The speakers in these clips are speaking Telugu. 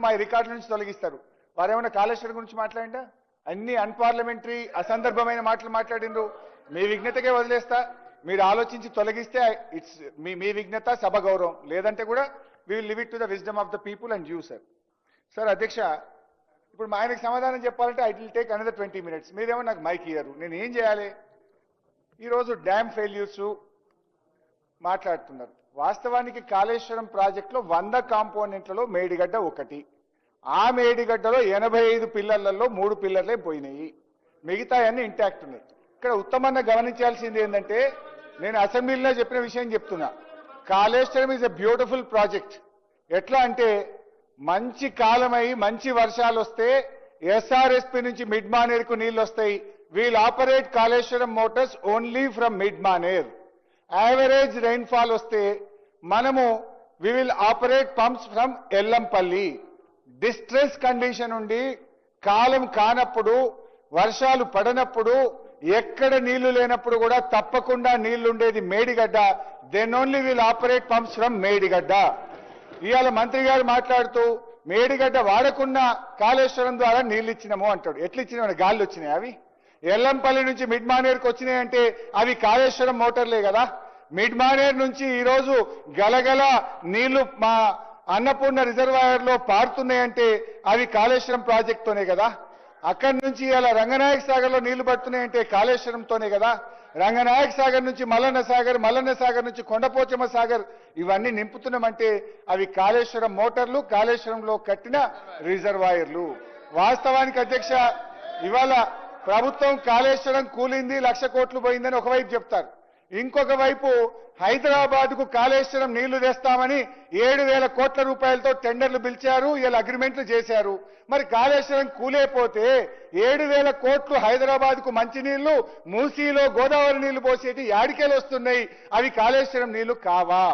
మా రికార్డుల నుంచి తొలగిస్తారు. వారేమైనా కాళేశ్వరం గురించి మాట్లాడిందా అన్ని అన్పార్లమెంటరీ అసందర్భమైన మాటలు మాట్లాడిండ్రు. మీ విఘ్నతకే వదిలేస్తా. మీరు ఆలోచించి తొలగిస్తే ఇట్స్ మీ మీ విఘ్నత సభ గౌరవం. లేదంటే కూడా we will leave it to the wisdom of the people and you sir sir అధ్యక్ష ఇప్పుడు మా ఆయనకు సమాధానం చెప్పాలంటే I will take another twenty minutes మీరేమో నాకు మైక్ ఇయ్యరు. నేను ఏం చేయాలి? ఈరోజు డ్యామ్ ఫెయిల్యూర్స్ మాట్లాడుతున్నారు. వాస్తవానికి కాళేశ్వరం ప్రాజెక్టులో వంద కాంపోనెంట్లలో మేడిగడ్డ ఒకటి. ఆ మేడిగడ్డలో ఎనభై ఐదు పిల్లర్లలో మూడు పిల్లర్లే పోయినాయి. మిగతా అన్నీ ఇంటాక్ట్ ఉన్నాయి. ఇక్కడ ఉత్తమన్న గమనించాల్సింది ఏంటంటే నేను అసెంబ్లీలో చెప్పిన విషయం చెప్తున్నా. Kaleshwaram is a beautiful project ఎట్లా అంటే మంచి కాలమై మంచి వర్షాలు వస్తే ఎస్ఆర్ఎస్పి నుంచి మిడ్ మానేర్కు నీళ్ళు వస్తాయి. We'll operate Kaleshwaram motors only from mid Maner average rainfall వస్తే మనము we will operate pumps from Yellampalli distress condition ఉండి కాలం కానప్పుడు వర్షాలు పడనప్పుడు ఎక్కడ నీళ్ళు లేనప్పుడు కూడా తప్పకుండా నీళ్ళుండేది Medigadda. Then only will operate pumps from Medigadda. ఇవాళ మంత్రి గారు మాట్లాడుతూ మేడిగడ్డ వాడకుండా కాళేశ్వరం ద్వారా నీళ్ళు ఇచ్చినాము అంటాడు. ఎట్లా ఇచ్చినామని గాలి వచ్చినాయి అవి? ఎల్లంపల్లి నుంచి మిడ్ వచ్చినాయి వచ్చినాయంటే అవి కాళేశ్వరం మోటార్లే కదా? మిడ్మానేర్ నుంచి ఈరోజు గలగల నీళ్ళు మా అన్నపూర్ణ రిజర్వాయర్లో పారుతున్నాయంటే అవి కాళేశ్వరం ప్రాజెక్టుతోనే కదా? అక్కడి నుంచి ఇలా రంగనాయక సాగర్లో నీళ్ళు పడుతున్నాయంటే కాళేశ్వరంతోనే కదా? రంగనాయక సాగర్ నుంచి మల్లన్న సాగర్ మల్లన్న సాగర్ నుంచి కొండపోచమ్మ సాగర్ ఇవన్నీ నింపుతున్నామంటే అవి కాళేశ్వరం మోటార్లు కాళేశ్వరంలో కట్టిన రిజర్వాయర్లు. వాస్తవానికి అధ్యక్ష ఇవాళ ప్రభుత్వం కాళేశ్వరం కూలింది లక్ష కోట్లు పోయిందని ఒకవైపు చెప్తారు. ఇంకొక వైపు హైదరాబాద్కు కాళేశ్వరం నీళ్ళు తెస్తామని ఏడు వేల కోట్ల రూపాయలతో టెండర్లు పిలిచారు ఇలా అగ్రిమెంట్లు చేశారు. మరి కాళేశ్వరం కూలేపోతే ఏడు వేల కోట్లు హైదరాబాద్కు మంచినీళ్ళు మూసీలో గోదావరి నీళ్ళు పోసేటి యాడికేలు వస్తున్నాయి అవి కాళేశ్వరం నీళ్ళు కావా?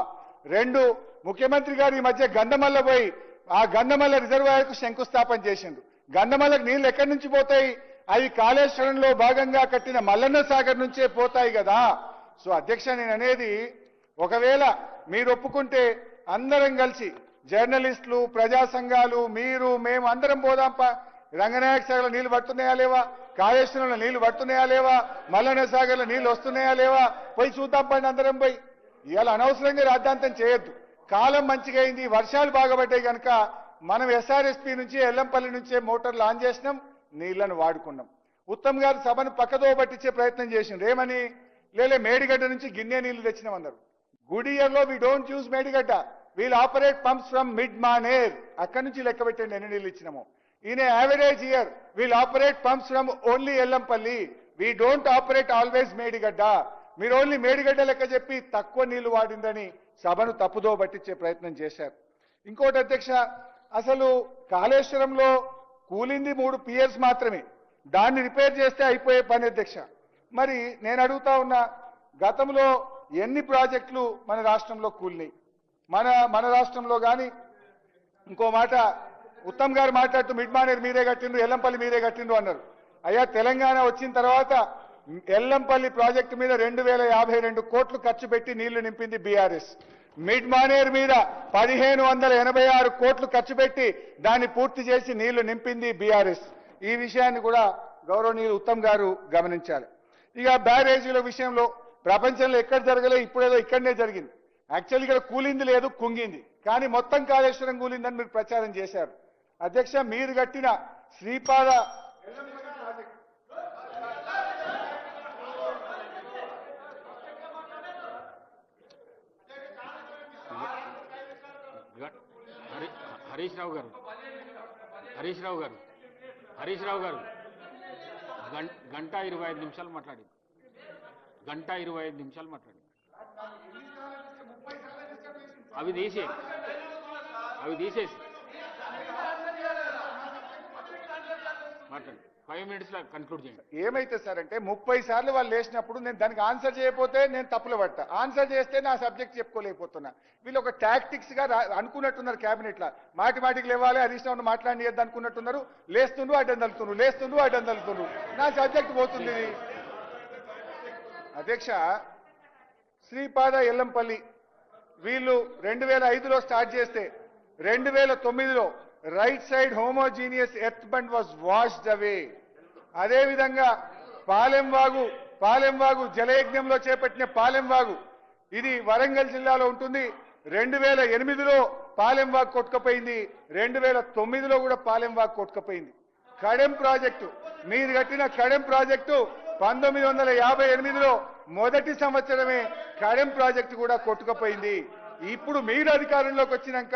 రెండు ముఖ్యమంత్రి గారు ఈ మధ్య గంధమల్ల పోయి ఆ గంధమల్ల రిజర్వాయర్కు శంకుస్థాపన చేసిండు గంధమల్లకు నీళ్ళు ఎక్కడి నుంచి పోతాయి? అవి కాళేశ్వరంలో భాగంగా కట్టిన మల్లన్న సాగర్ నుంచే పోతాయి కదా. సో అధ్యక్ష నేను అనేది ఒకవేళ మీరు ఒప్పుకుంటే అందరం కలిసి జర్నలిస్టులు ప్రజా సంఘాలు మీరు మేము అందరం పోదాంపా రంగనాయక సాగర్లో నీళ్ళు పడుతున్నాయా లేవా? కాళేశ్వరంలో నీళ్ళు పడుతున్నాయా లేవా? మల్లన సాగర్లో నీళ్ళు వస్తున్నాయా లేవా? పోయి చూద్దాం పండి అందరం పోయి. ఇవాళ అనవసరంగా రాద్ధాంతం చేయొద్దు. కాలం మంచిగా అయింది వర్షాలు బాగపడ్డాయి కనుక మనం ఎస్ఆర్ఎస్పి నుంచి ఎల్లంపల్లి నుంచే మోటార్లు ఆన్ చేసినాం నీళ్ళను వాడుకున్నాం. ఉత్తమ్ గారు సభను పక్కదో పట్టించే ప్రయత్నం చేసిండ్రు ఏమని? లేలే మేడిగడ్డ నుంచి గిన్నె నీళ్ళు తెచ్చినామన్నారు. గుడియర్లో we don't use Medigadda. We'll operate pumps from mid Maner అక్కడి నుంచి లెక్క పెట్టండి ఎన్ని నీళ్ళు ఇచ్చినాము. ఈయన average year we'll operate pumps from only Yellampalli we don't operate always Medigadda. మీరు ఓన్లీ మేడిగడ్డ లెక్క చెప్పి తక్కువ నీళ్ళు వాడిందని సభను తప్పుదో పట్టించే ప్రయత్నం చేశారు. ఇంకోటి అధ్యక్ష అసలు కాళేశ్వరంలో కూలింది మూడు పియర్స్ మాత్రమే. దాన్ని రిపేర్ చేస్తే అయిపోయే పని అధ్యక్ష. మరి నేను అడుగుతా ఉన్నా గతంలో ఎన్ని ప్రాజెక్టులు మన రాష్ట్రంలో కూలినాయి? మన మన రాష్ట్రంలో కానీ ఇంకో మాట ఉత్తమ్ గారు మాట్లాడుతూ మిడ్ మానేర్ మీరే కట్టిండ్రు ఎల్లంపల్లి మీరే కట్టిండ్రు అన్నారు. అయ్యా తెలంగాణ వచ్చిన తర్వాత ఎల్లంపల్లి ప్రాజెక్టు మీద రెండు వేల యాభై రెండు కోట్లు ఖర్చు పెట్టి నీళ్ళు నింపింది బీఆర్ఎస్. మిడ్ మానేర్ మీద పదిహేను వందల ఎనభై ఆరు కోట్లు ఖర్చు పెట్టి దాన్ని పూర్తి చేసి నీళ్ళు నింపింది బీఆర్ఎస్. ఈ విషయాన్ని కూడా గౌరవనీయులు ఉత్తమ్ గారు గమనించాలి. ఇక బ్యారేజీల విషయంలో ప్రపంచంలో ఎక్కడ జరగలే ఇప్పుడేదో ఇక్కడనే జరిగింది. యాక్చువల్ ఇక్కడ కూలింది లేదు కుంగింది. కానీ మొత్తం కాళేశ్వరం కూలిందని మీరు ప్రచారం చేశారు. అధ్యక్ష మీరు కట్టిన శ్రీపాద హరీష్ రావు గారు. హరీష్ రావు గారు. హరీష్ రావు గారు. గంట ఇరవై ఐదు నిమిషాలు మాట్లాడి గంట ఇరవై ఐదు నిమిషాలు మాట్లాడి అవి తీసే అవి తీసేసి మాట్లాడి. ఫైవ్ మినిట్స్లో కన్క్లూడ్ చేయండి. ఏమైతే సార్ అంటే ముప్పై సార్లు వాళ్ళు లేచినప్పుడు నేను దానికి ఆన్సర్ చేయకపోతే నేను తప్పులు పడతా. ఆన్సర్ చేస్తే నా సబ్జెక్ట్ చెప్పుకోలేకపోతున్నా. వీళ్ళు ఒక టాక్టిక్స్గా రా- అనుకున్నట్టున్నారు క్యాబినెట్ లా. మాటి మాటికి లేవాలి హరీష్ రావు మాట్లాడి అనుకున్నట్టున్నారు లేస్తుండ్రు అడ్డం తలుతుండ్రు లేస్తుండ్రు అడ్డం తలుతుండ్రు నా సబ్జెక్ట్ పోతుంది ఇది. అధ్యక్ష శ్రీపాద ఎల్లంపల్లి వీళ్ళు రెండు వేల ఐదులో స్టార్ట్ చేస్తే రెండు వేల తొమ్మిదిలో right side homogeneous earth bund was washed away అదేవిధంగా పాలెంవాగు పాలెంవాగు జలయజ్ఞంలో చేపట్టిన పాలెంవాగు ఇది వరంగల్ జిల్లాలో ఉంటుంది. రెండు వేల ఎనిమిదిలో పాలెంవాగు కొట్టుకపోయింది. రెండు వేల తొమ్మిదిలో కూడా పాలెంవాగు కొట్టుకపోయింది. కడెం ప్రాజెక్టు మీరు కట్టిన కడెం ప్రాజెక్టు పంతొమ్మిది వందల యాభై ఎనిమిదిలో మొదటి సంవత్సరమే కడెం ప్రాజెక్టు కూడా కొట్టుకపోయింది. ఇప్పుడు మీరు అధికారంలోకి వచ్చినాక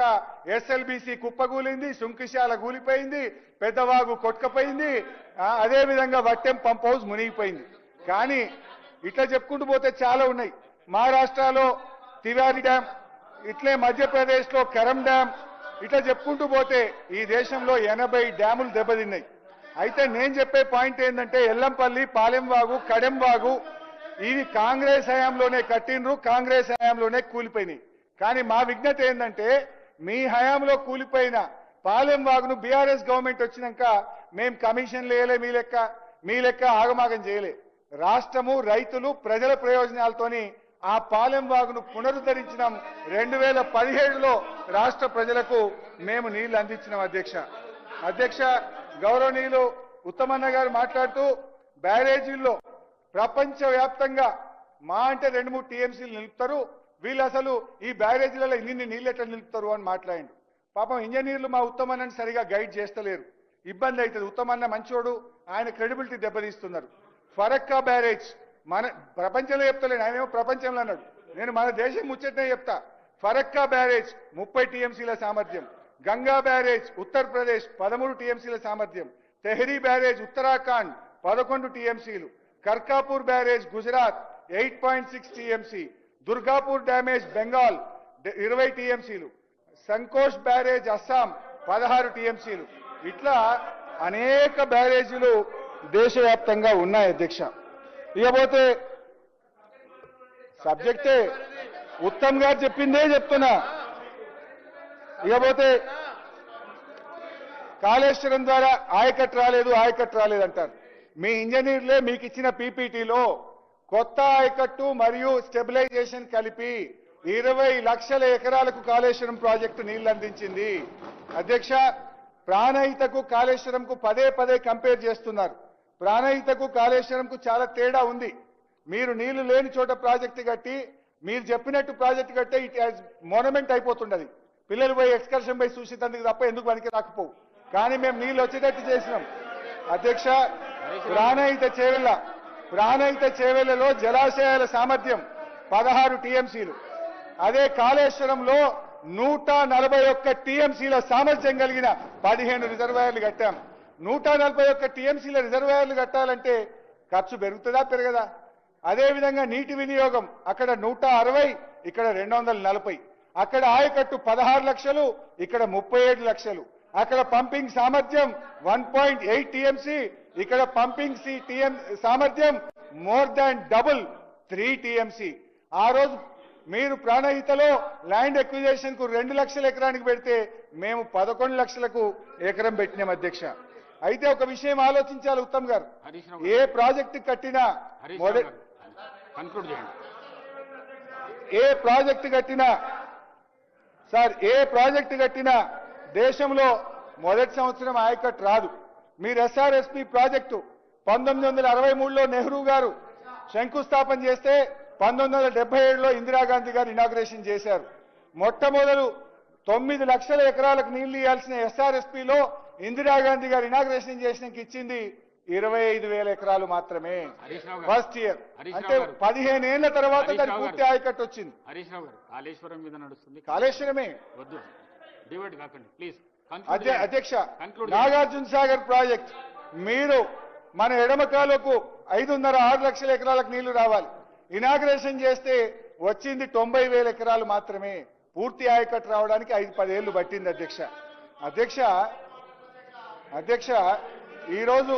ఎస్ఎల్బిసి కుప్పగూలింది సుంకిశాల కూలిపోయింది పెద్దవాగు కొట్టుకపోయింది అదే విధంగా వట్టెం పంప్ హౌస్ మునిగిపోయింది. కానీ ఇట్లా చెప్పుకుంటూ పోతే చాలా ఉన్నాయి. మహారాష్ట్రలో తివారి డ్యామ్ ఇట్లే మధ్యప్రదేశ్లో కరం డ్యామ్ ఇట్లా చెప్పుకుంటూ పోతే ఈ దేశంలో ఎనభై డ్యాములు దెబ్బతిన్నాయి. అయితే నేను చెప్పే పాయింట్ ఏంటంటే ఎల్లంపల్లి పాలెంవాగు కడెంవాగు ఇవి కాంగ్రెస్ హయాంలోనే కట్టిండ్రు కాంగ్రెస్ హయాంలోనే కూలిపోయినాయి. కానీ మా విజ్ఞత ఏంటంటే మీ హయాంలో కూలిపోయిన పాలెం వాగును బీఆర్ఎస్ గవర్నమెంట్ వచ్చినాక మేం కమిషన్లు వేయలే మీ లెక్క మీ లెక్క ఆగమాగం చేయలే. రాష్ట్రము రైతులు ప్రజల ప్రయోజనాలతోని ఆ పాలెం వాగును పునరుద్ధరించినాం. రెండు వేల పదిహేడులో రాష్ట్ర ప్రజలకు మేము నీళ్ళు అందించినాం అధ్యక్ష. అధ్యక్ష గౌరవనీయులు ఉత్తమన్న గారు మాట్లాడుతూ బ్యారేజీల్లో ప్రపంచ వ్యాప్తంగా మా అంటే రెండు మూడు టీఎంసీలు నిలుపుతారు. వీళ్ళు అసలు ఈ బ్యారేజీలలో ఇన్ని నీళ్ళు ఎట్లా నిలుపుతారు అని మాట్లాడిండు పాపం ఇంజనీర్లు మా ఉత్తమన్నని సరిగా గైడ్ చేస్తలేరు. ఇబ్బంది అవుతుంది ఉత్తమన్న మంచోడు ఆయన క్రెడిబిలిటీ దెబ్బతీస్తున్నారు. ఫరక్కా బ్యారేజ్. మన ప్రపంచంలో చెప్తలేను ఆయనేమో ప్రపంచంలో అన్నాడు. నేను మన దేశం ముచ్చటనే చెప్తా. ఫరక్కా బ్యారేజ్ ముప్పై టీఎంసీల సామర్థ్యం. గంగా బ్యారేజ్ ఉత్తరప్రదేశ్ పదమూడు టీఎంసీల సామర్థ్యం. తెహ్రీ బ్యారేజ్ ఉత్తరాఖండ్ పదకొండు టీఎంసీలు. Karkapur barrage Gujarat eight point six TMC. Durgapur damage Bengal ఇరవై టీఎంసీలు. సంకోష్ బ్యారేజ్ అస్సాం పదహారు టీఎంసీలు. ఇట్లా అనేక బ్యారేజీలు దేశవ్యాప్తంగా ఉన్నాయి అధ్యక్ష. ఇకపోతే సబ్జెక్టే ఉత్తమ్ గారు చెప్పిందే చెప్తున్నా. ఇకపోతే కాళేశ్వరం ద్వారా ఆయకట్ రాలేదు ఆయకట్ రాలేదు అంటారు. మీ ఇంజనీర్లే మీకు ఇచ్చిన పీపీటీలో కొత్త ఆయకట్టు మరియు స్టెబిలైజేషన్ కలిపి ఇరవై లక్షల ఎకరాలకు కాళేశ్వరం ప్రాజెక్టు నీళ్ళు అందించింది అధ్యక్ష ప్రాణహితకు కాళేశ్వరంకు పదే పదే కంపేర్ చేస్తున్నారు. ప్రాణహితకు కాళేశ్వరంకు చాలా తేడా ఉంది. మీరు నీళ్ళు లేని చోట ప్రాజెక్టు కట్టి మీరు చెప్పినట్టు ప్రాజెక్టు కట్టే ఇట్ యాజ్ మోనమెంట్ అయిపోతుండదు. పిల్లలు పోయి ఎక్స్కర్షన్ పోయి చూసేటందుకు తప్ప ఎందుకు పనికి రాకపోవు. కానీ మేము నీళ్ళు వచ్చేటట్టు చేసినాం. అధ్యక్ష ప్రాణహిత చేవెళ్ళ ప్రాణహిత చేవెళ్ళలో జలాశయాల సామర్థ్యం పదహారు టీఎంసీలు. అదే కాళేశ్వరంలో నూట నలభై ఒక్క టీఎంసీల సామర్థ్యం కలిగిన పదిహేను రిజర్వాయర్లు కట్టాం. నూట నలభై ఒక్క టీఎంసీల రిజర్వాయర్లు కట్టాలంటే ఖర్చు పెరుగుతుందా పెరగదా? అదేవిధంగా నీటి వినియోగం అక్కడ నూట అరవై ఇక్కడ రెండు వందల నలభై. అక్కడ ఆయకట్టు పదహారు లక్షలు ఇక్కడ ముప్పై ఏడు లక్షలు. అక్కడ పంపింగ్ సామర్థ్యం వన్ పాయింట్ ఎయిట్ టీఎంసీ ఇక్కడ పంపింగ్ సి టీఎం సామర్థ్యం more than double three TMC. ఆ రోజు మీరు ప్రాణహితలో ల్యాండ్ ఎక్విజేషన్కు రెండు లక్షల ఎకరానికి పెడితే మేము పదకొండు లక్షలకు ఎకరం పెట్టినాం అధ్యక్ష. అయితే ఒక విషయం ఆలోచించాలి ఉత్తమ్ గారు. ఏ ప్రాజెక్టు కట్టినా ఏ ప్రాజెక్టు కట్టినా సార్ ఏ ప్రాజెక్టు కట్టినా దేశంలో మొదటి సంవత్సరం ఆయకట్ రాదు. మీరు ఎస్ఆర్ఎస్పి ప్రాజెక్టు పంతొమ్మిది వందల అరవై మూడులో నెహ్రూ గారు శంకుస్థాపన చేస్తే పంతొమ్మిది వందల డెబ్బై ఏడులో ఇందిరాగాంధీ గారు ఇనాగ్రేషన్ చేశారు. మొట్టమొదలు తొమ్మిది లక్షల ఎకరాలకు నీళ్ళు ఇవ్వాల్సిన ఎస్ఆర్ఎస్పిలో ఇందిరాగాంధీ గారు ఇనాగ్రేషన్ చేసినాక ఇచ్చింది ఇరవై ఐదు వేల ఎకరాలు మాత్రమే. ఫస్ట్ ఇయర్ అంటే. పదిహేను ఏళ్ళ తర్వాత దాని పూర్తి. ఆయకట్టు వచ్చింది హరీష్ రావు గారు. కాళేశ్వరం మీద నడుస్తుంది. కాళేశ్వరమే. వద్దు. డివైడ్ కాకండి ప్లీజ్. అధ్యక్ష నాగార్జున సాగర్ ప్రాజెక్ట్. మీరు మన ఎడమకాలకు ఐదున్నర ఆరు లక్షల ఎకరాలకు నీళ్ళు రావాలి. ఇనాగ్రేషన్ చేస్తే వచ్చింది తొంభై వేల ఎకరాలు మాత్రమే. పూర్తి ఆయకట్టు రావడానికి ఐదు పదేళ్ళు పట్టింది అధ్యక్ష. అధ్యక్ష అధ్యక్ష ఈరోజు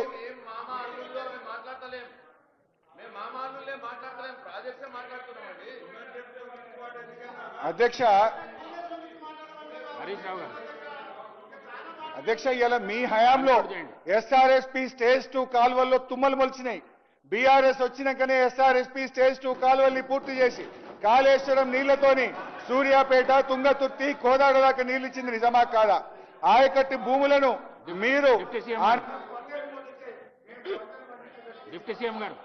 అధ్యక్ష హరీష్ రావు గారు. అధ్యక్ష ఇవాళ మీ హయాంలో ఎస్ఆర్ఎస్పి స్టేజ్ టూ కాలువల్లో తుమ్మలు మొలిచినాయి. బీఆర్ఎస్ వచ్చినాకనే ఎస్ఆర్ఎస్పి స్టేజ్ టూ కాలువల్ని పూర్తి చేసి కాళేశ్వరం నీళ్ళతోని సూర్యాపేట తుంగతుర్తి కోదాడ దాకా నీళ్ళు ఇచ్చింది నిజమా కాదా? ఆయకట్టు భూములను మీరు డిప్యూటీ సీఎం. డిప్యూటీ సీఎం గారు.